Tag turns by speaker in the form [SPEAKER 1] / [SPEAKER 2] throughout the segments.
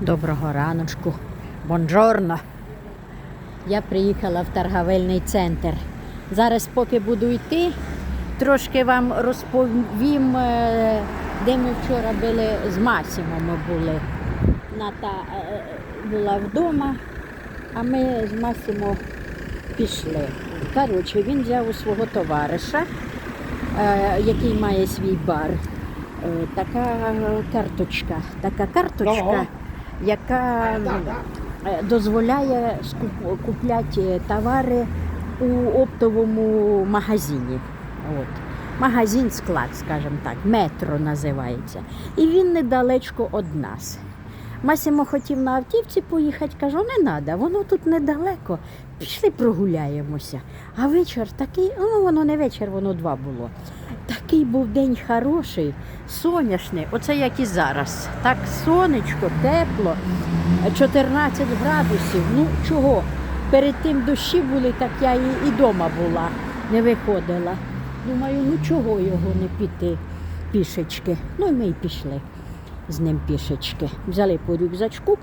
[SPEAKER 1] Доброго раночку. Бонжорно. Я приїхала в торговельний центр. Зараз, поки буду йти, трошки вам розповім, е, де ми вчора були з Масімом ми були. Ната е, була вдома, а ми з Масімо пішли. Коротше, він взяв у свого товариша, е, який має свій бар. Е, Така карточка, така карточка. Яка е, дозволяє купляти товари у оптовому магазині. От. Магазин склад, скажімо так, метро називається. І він недалечко від нас. Масімо хотів на автівці поїхати, кажу, не треба, воно тут недалеко. Пішли прогуляємося. А вечір такий, ну воно не вечір, воно два було. Такий був день хороший, сонячний, оце як і зараз. Так сонечко, тепло, 14 градусів. Ну чого? Перед тим дощі були, так я і, і дома була, не виходила. Думаю, ну чого його не піти пішечки. Ну і ми й пішли з ним пішечки. Взяли по рюкзачку,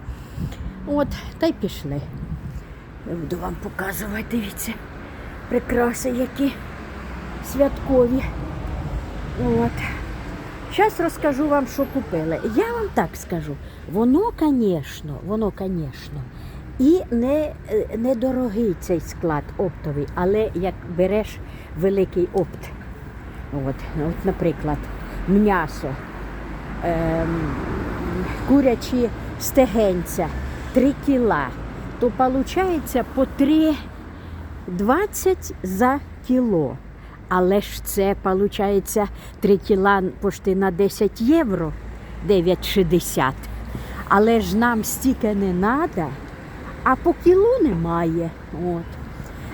[SPEAKER 1] от, та й пішли. Я буду вам показувати, дивіться, прикраси які святкові. От. Зараз розкажу вам, що купили. Я вам так скажу, воно, звісно, воно, звісно, і не, е, недорогий цей склад оптовий, але як береш великий опт, от, от наприклад, м'ясо, курячі стегенця 3 кіла, то виходить по 3,20 за кіло. Але ж це виходить 3 кіла почти на 10 євро, 9,60. Але ж нам стільки не треба, а по кілу немає. От.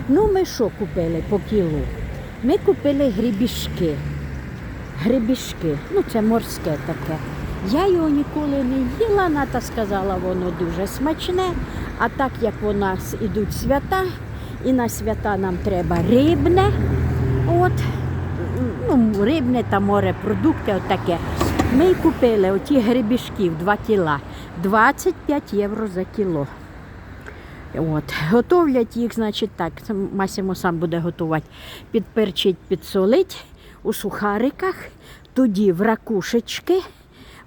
[SPEAKER 1] Ну, ми що купили по кілу? Ми купили грібішки. Грибішки, ну це морське таке. Я його ніколи не їла, Ната сказала, воно дуже смачне. А так як у нас ідуть свята, і на свята нам треба рибне, от, ну, рибне та морепродукти, отаке. Ми й купили оті грибішків 2 кіла, 25 євро за кіло. От. Готовлять їх, значить, так. Масимо сам буде готувати. Підперчить, підсолить у сухариках, тоді в ракушечки.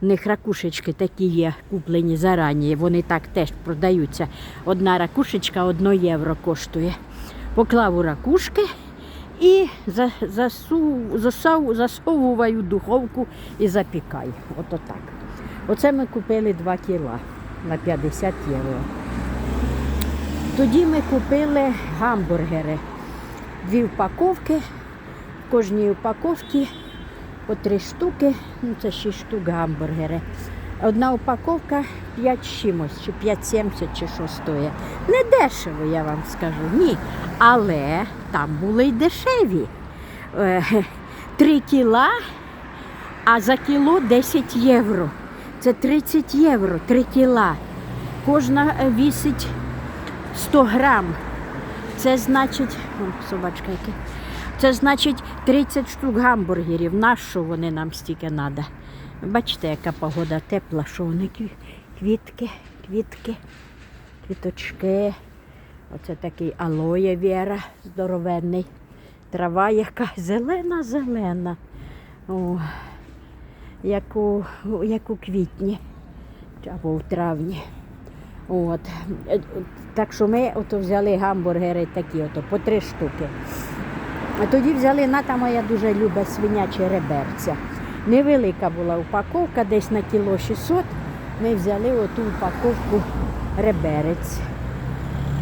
[SPEAKER 1] В них ракушечки такі є, куплені зарані. Вони так теж продаються. Одна ракушечка 1 євро коштує. Поклав у ракушки і за- засу, засав, засовую в духовку і запікаю. Ото так. Оце ми купили 2 кіла на 50 євро. Тоді ми купили гамбургери. Дві упаковки. Кожній упаковці по три штуки, ну це 6 штук гамбургери. Одна упаковка 5 чимось, чи 5,70 чи що стоїть. Не дешево, я вам скажу. Ні. Але там були й дешеві. 3 кіла, а за кіло 10 євро. Це 30 євро, 3 кіла. Кожна е, вісить 100 грам. Це значить, о, собачка яка. Це значить 30 штук гамбургерів. Нащо вони нам стільки треба? Бачите, яка погода тепла, що вони квітки, квітки, квіточки. Оце такий алоє віра здоровенний. Трава яка зелена-зелена. Як у, як у квітні або в травні. От. Е, Так що ми ото взяли гамбургери такі, ото, по три штуки. А тоді взяли ната моя дуже любить свинячі реберця. Невелика була упаковка, десь на кіло 600. Ми взяли оту упаковку реберець.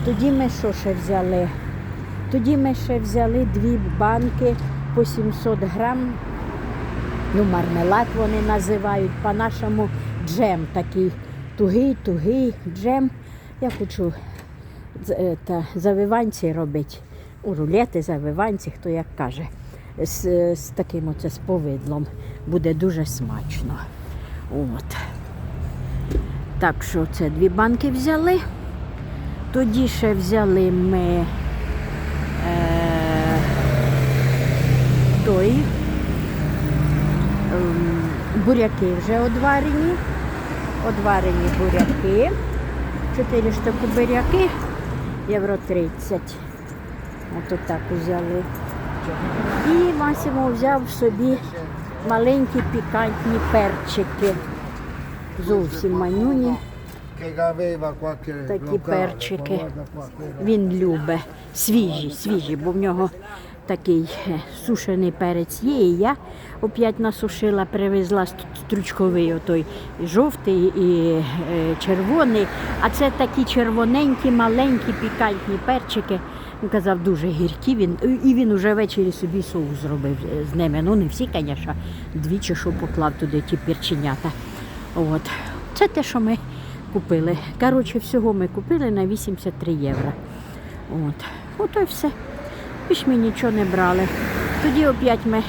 [SPEAKER 1] Тоді ми що ще взяли? Тоді ми ще взяли дві банки по 700 грам. Ну, мармелад вони називають, по-нашому джем такий тугий, тугий джем. Я хочу е, завиванці робити. У рулети, завиванці, хто як каже. З, з таким оце з повидлом. Буде дуже смачно. От. Так що це дві банки взяли. Тоді ще взяли ми е, той ем, буряки вже одварені. Одварені буряки. 4 штуки буряки, євро 30. Ото так взяли. І Масимо взяв собі маленькі пікантні перчики. Зовсім манюні. Такі перчики. Він любить свіжі, свіжі, бо в нього такий е, сушений перець є. І я опять насушила, привезла стручковий отой і жовтий і е, червоний. А це такі червоненькі, маленькі, пікантні перчики. Казав, дуже гіркі. Він, і він уже ввечері собі соус зробив е, з ними. Ну не всі, звісно, двічі, що поклав туди ті перченята. От. Це те, що ми купили. Коротше, всього ми купили на 83 євро. От. Ото і все. Більш ми нічого не брали. Тоді опять ми е,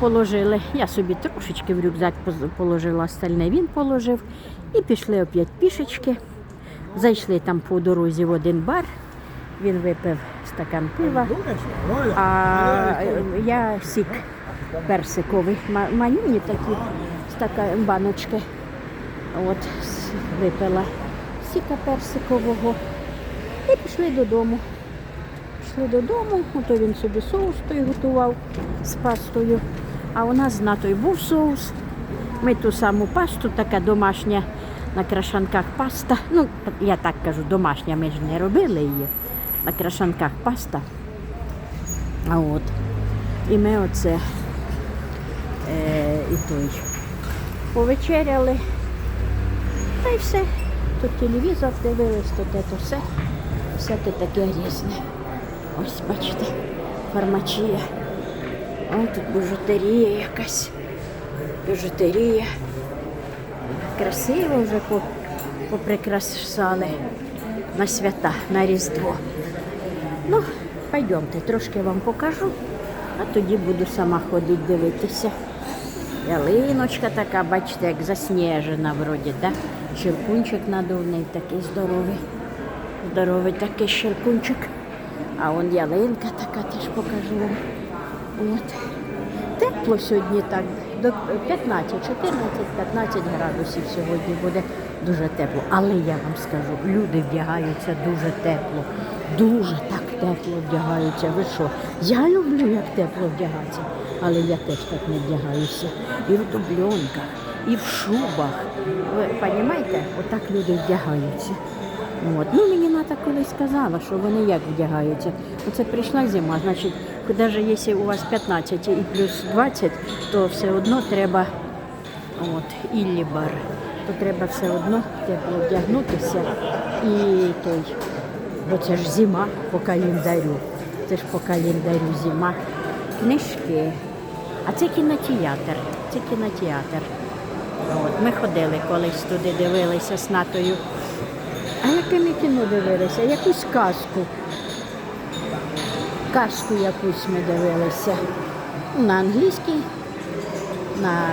[SPEAKER 1] положили. Я собі трошечки в рюкзак положила, остальне він положив. І пішли опять пішечки. Зайшли там по дорозі в один бар. Він випив стакан пива. А я сік персиковий. Ма- Манюні такі стака, баночки. От випила сіка персикового. І пішли додому. Пішли додому, ото він собі соус той готував з пастою. А у нас з натою був соус. Ми ту саму пасту, така домашня на крашанках паста. Ну, я так кажу, домашня, ми ж не робили її. На крашанках паста. А от. І ми оце е, і той повечеряли. Та й все. Тут телевізор дивились, то те, то все. Всяке таке різне. Ось бачите, фармачія. О, тут бижутерія якась. Бижутерія. Красиво вже поприкрасали на свята, на Різдво. Ну, пойдемте, трошки вам покажу, а тоді буду сама ходити дивитися. Ялиночка така, бачите, як засніжена вроді, так? Щелкунчик надувний такий здоровий. Здоровий такий щелкунчик. А он ялинка така теж покажу вам. От. Тепло сьогодні так, до 15, 14-15 градусів сьогодні буде дуже тепло. Але я вам скажу, люди вдягаються дуже тепло. Дуже так тепло вдягаються. Ви що? Я люблю, як тепло вдягатися, але я теж так не вдягаюся. І в дубльонках, і в шубах. Ви розумієте, отак люди вдягаються. От. Ну, мені Ната колись сказала, що вони як вдягаються. Оце прийшла зима, значить, навіть якщо у вас 15 і плюс 20, то все одно треба от, іллі бар, то треба все одно тепло вдягнутися. І той, бо це ж зима по календарю. Це ж по календарю зима. Книжки. А це кінотеатр. Це кінотеатр. От, ми ходили колись туди, дивилися з натою. А яке ми кіно дивилися? Якусь казку. Казку якусь ми дивилися. На англійській, на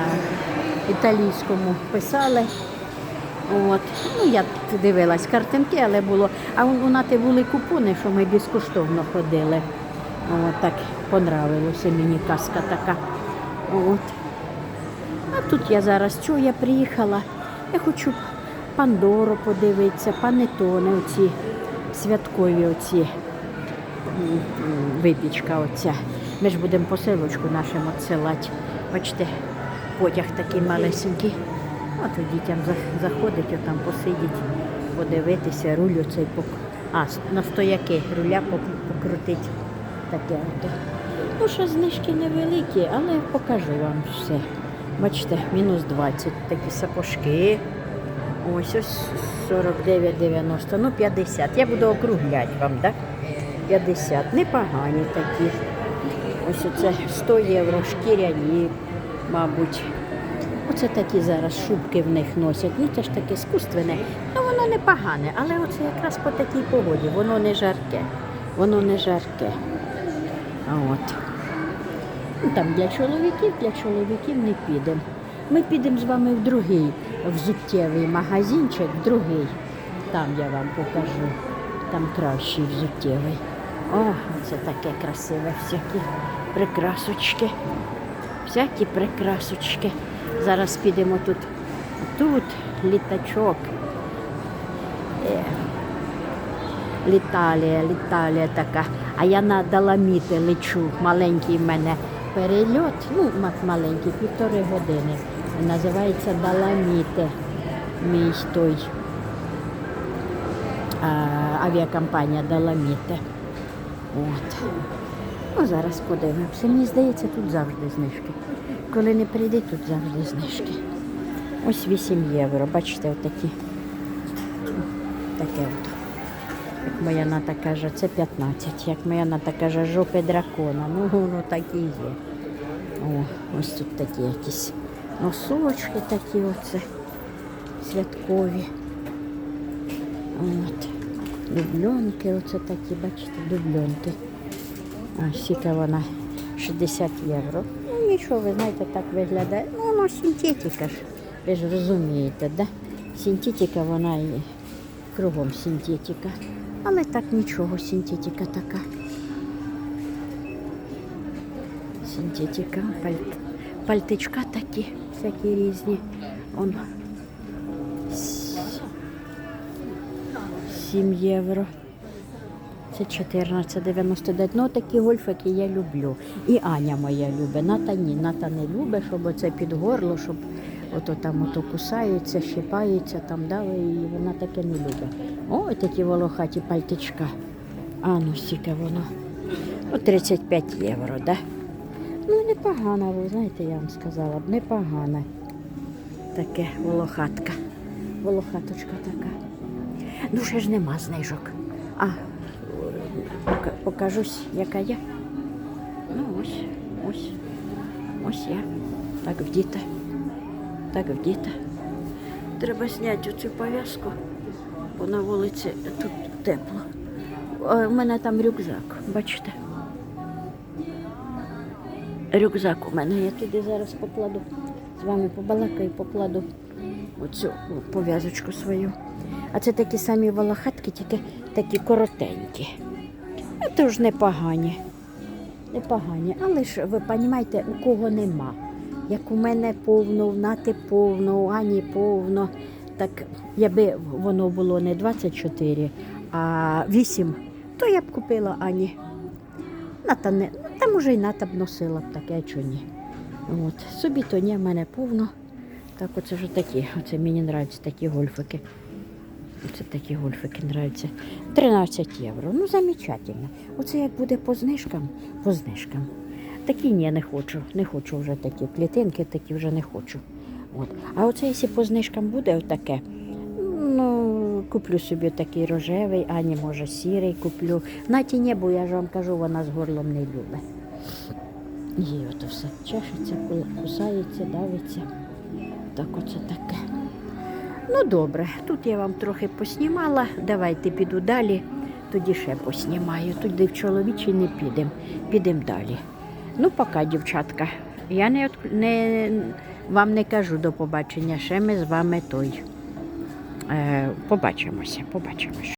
[SPEAKER 1] італійському писали. От. Ну, я дивилась картинки, але було. А у нати були купони, що ми безкоштовно ходили. От так понравилося мені казка така. От. А тут я зараз чую, я приїхала. Я хочу Пандору подивитися, панетони, оці святкові оці випічка оця. Ми ж будемо посилочку нашим відсилати. Бачите, потяг такий малесенький. А то дітям заходить, отам посидіть, подивитися, руль оцей пок... А, на стояки руля покрутить. Таке ото. Ну, що знижки невеликі, але покажу вам все. Бачите, мінус 20 такі сапожки. Ось ось 49,90, ну 50. Я буду округляти вам, так? 50. Непогані такі. Ось оце 100 євро, шкіряні, мабуть. Оце такі зараз шубки в них носять. Ну це ж таке іскусственне. Ну воно не погане, але оце якраз по такій погоді. Воно не жарке. Воно не жарке. От. Ну, Там для чоловіків, для чоловіків не підемо. Ми підемо з вами в другий взуттєвий магазинчик, другий. Там я вам покажу. Там кращий взуттєвий. О, це таке красиве, всякі прикрасочки. Всякі прикрасочки. Зараз підемо тут. Тут літачок. Е, Літалія, літалія така. А я на Даламіти лечу. Маленький в мене перельот. Ну, маленький, півтори години. Називається Даламіти. Мій той а, авіакомпанія Даламіти. От. Ну, зараз подивимося. Мені здається, тут завжди знижки. Коли не прийде, тут завжди знижки. Ось 8 євро. Бачите, отакі. Таке от. Як моя ната каже, це 15. Як моя ната каже, жопи дракона. Ну, воно так і є. О, ось тут такі якісь носочки такі оце святкові. От. Дубльонки, оце такі, бачите, дубльонки. Сіка вона 60 євро. Ну нічого, ви знаєте, так виглядає. Ну, воно синтетика ж. Ви ж розумієте, да? Синтетика вона і кругом синтетика. Але так нічого, синтетика така. Синтетика, пальт... пальтичка такі, всякі різні. Он 7 євро. Це 14,99. Ну, такі гольфики я люблю. І Аня моя любить. Ната ні, Ната не любить, щоб оце під горло, щоб ото там ото кусається, щипається, там дали, і вона таке не любить. О, такі волохаті пальтичка. А ну стільки воно. Ну, 35 євро, да? Ну, непогано, ви знаєте, я вам сказала б, непогано. Таке волохатка. Волохаточка така. Ну, ще ж нема знижок. А, покажусь, яка я. Ну, ось, ось, ось я. Так вдіта. Так вдіта. Треба зняти оцю пов'язку, бо на вулиці тут тепло. У мене там рюкзак, бачите? Рюкзак у мене, я туди зараз покладу. З вами побалакаю, покладу оцю пов'язочку свою. А це такі самі волохатки, тільки такі коротенькі. То ж непогані. Непогані. Але ж ви розумієте, у кого нема. Як у мене повно, в нати повно, у Ані повно. Так якби воно було не 24, а 8, то я б купила Ані. Ната не, та може й ната б носила б таке, чи ні. От. Собі то ні, в мене повно. Так оце вже такі. Оце мені подобаються такі гольфики. Оце такі гольфики подобаються. 13 євро. Ну, замечательно. Оце як буде по знижкам, по знижкам. Такі ні, не хочу. Не хочу вже такі. Клітинки такі вже не хочу. От. А оце, якщо по знижкам буде отаке, ну, куплю собі такий рожевий, ані може сірий куплю. На ті бо я ж вам кажу, вона з горлом не любить. Їй ото все чешеться, кусається, давиться. Так оце таке. Ну добре, тут я вам трохи поснімала. Давайте піду далі, тоді ще поснімаю. Туди в чоловічі не підемо, підемо далі. Ну, пока, дівчатка. Я не, не, вам не кажу до побачення, ще ми з вами той. Е, побачимося, побачимося.